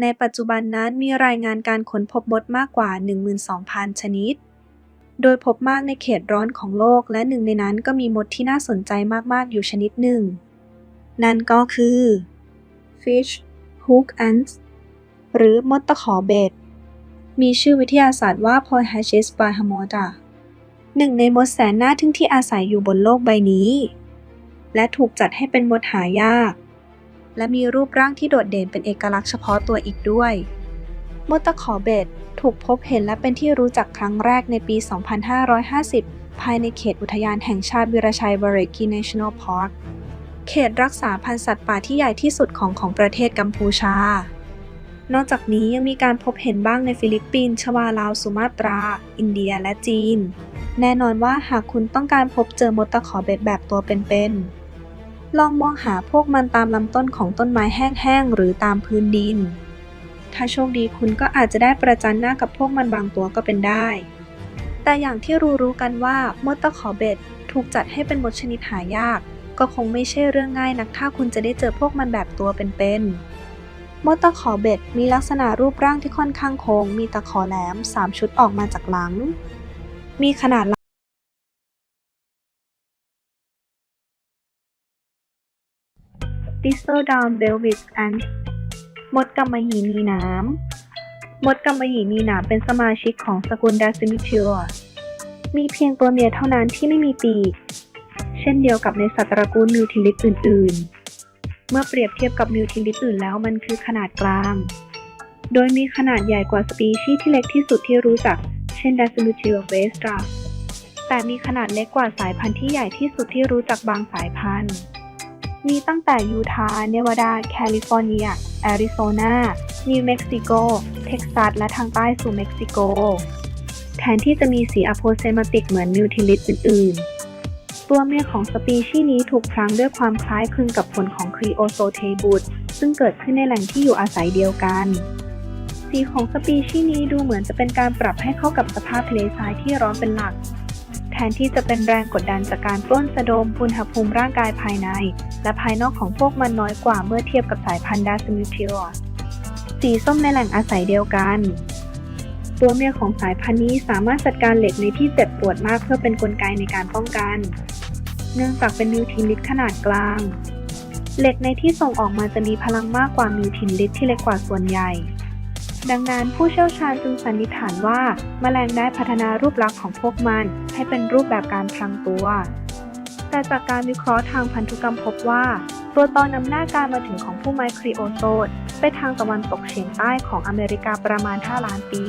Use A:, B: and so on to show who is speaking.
A: ในปัจจุบันนั้นมีรายงานการค้นพบมดมากกว่า 12,000 ชนิด โดยพบมากในเขตร้อนของโลกและหนึ่งในนั้นก็มีมดที่น่าสนใจมาก ๆ อยู่ชนิดหนึ่ง นั่นก็คือ fish hook ants หรือมดตะขอเบ็ด มีชื่อวิทยาศาสตร์ว่า p o i h a c h i s b a h a m o t a หนึ่งในมดแสนน่าทึ่งที่อาศัยอยู่บนโลกใบนี้ และถูกจัดให้เป็นมดหายาก และมีรูปร่างที่โดดเด่นเป็นเอกลักษณ์เฉพาะตัวอีกด้วย มดตะขอเบ็ดถูกพบเห็นและเป็นที่รู้จักครั้งแรกในปี 2550 ภายในเขตอุทยานแห่งชาติวิรชัยบริกิ National Park เขตรักษาพันธุ์สัตว์ป่าที่ใหญ่ที่สุดของของประเทศกัมพูชา นอกจากนี้ยังมีการพบเห็นบ้างในฟิลิปปินส์ ชวาลาว สุมาตรา อินเดีย และจีน แน่นอนว่าหากคุณต้องการพบเจอมดตะขอเบ็ดแบบตัวเป็นๆ ลองมองหาพวกมันตามลำต้นของต้นไม้แห้งๆ หรือตามพื้นดิน ถ้าโชคดีคุณก็อาจจะได้ประจันหน้ากับพวกมันบางตัวก็เป็นได้ แต่อย่างที่รู้ๆกันว่ามดตะขอเบ็ดถูกจัดให้เป็นมดชนิดหายาก ก็คงไม่ใช่เรื่องง่ายนักถ้าคุณจะได้เจอพวกมันแบบตัวเป็นๆ มดตะขอเบ็ดมีลักษณะรูปร่างที่ค่อนข้างโค้ง มีตะขอแหลม 3 ชุดออกมาจากหลัง มีขนาด Thistledown Belvis Ant มดกำมะหยี่มีหนามมดกำมะหยี่มีหนามเป็นสมาชิกของสกุล Dacimitua มีเพียงตัวเมียเท่านั้นที่ไม่มีปีก เช่นเดียวกับในสัตว์ตระกูลมิวทิลิสอื่น ๆ เมื่อเปรียบเทียบกับมิวทิลิสอื่นแล้วมันคือขนาดกลาง โดยมีขนาดใหญ่กว่าสปีชีส์ที่เล็กที่สุดที่รู้จัก เช่น Dacimitua vestra แต่มีขนาดเล็กกว่าสายพันธุ์ที่ใหญ่ที่สุดที่รู้จักบางสายพันธุ์ มีตั้งแต่ยูทาห์เนวาดา แคลิฟอร์เนีย แอริโซนานิวเม็กซิโก เท็กซัส และทางใต้สู่เม็กซิโก แทนที่จะมีสีอะโพเซมาติกเหมือนมิวทิลิสอื่น ๆ ตัวเมียของสปีชีส์นี้ถูกพรางด้วยความคล้ายคลึงกับผลของครีโอโซเทบุตซึ่งเกิดขึ้นในแหล่งที่อยู่อาศัยเดียวกัน สีของสปีชีส์นี้ดูเหมือนจะเป็นการปรับให้เข้ากับสภาพทะเลทรายที่ร้อนเป็นหลัก นที่จะเป็นแรงกดดันจากการปล้นสะดมอุณหภูมิร่างกายภายใน และภายนอกของพวกมันน้อยกว่าเมื่อเทียบกับสายพันธุ์ดาซิมิทิโอสสีส้มในแหล่งอาศัยเดียวกัน ตัวเมียของสายพันธุ์นี้สามารถจัดการเหล็กในที่เจ็บปวดมากเพื่อเป็นนกลไกในการป้องกัน เนื่องจากเป็นมิวทินลิตขนาดกลาง เหล็กในที่ส่งออกมาจะมีพลังมากกว่ามิวทินลิตที่เล็กกว่าส่วนใหญ่ ดังนั้นผู้เชี่ยวชาญจึงสันนิษฐานว่าแมลงได้พัฒนารูปลักษณ์ของพวกมัน ให้เป็นรูปแบบการพลังตัว แต่จากการวิเคราะห์ทางพันธุกรรมพบว่า ตัวตอนนำหน้าการมาถึงของผู้ไม้ครีโอโซดไปทางตะวันตกเฉียงใต้ของอเมริกาประมาณ 5 ล้านปี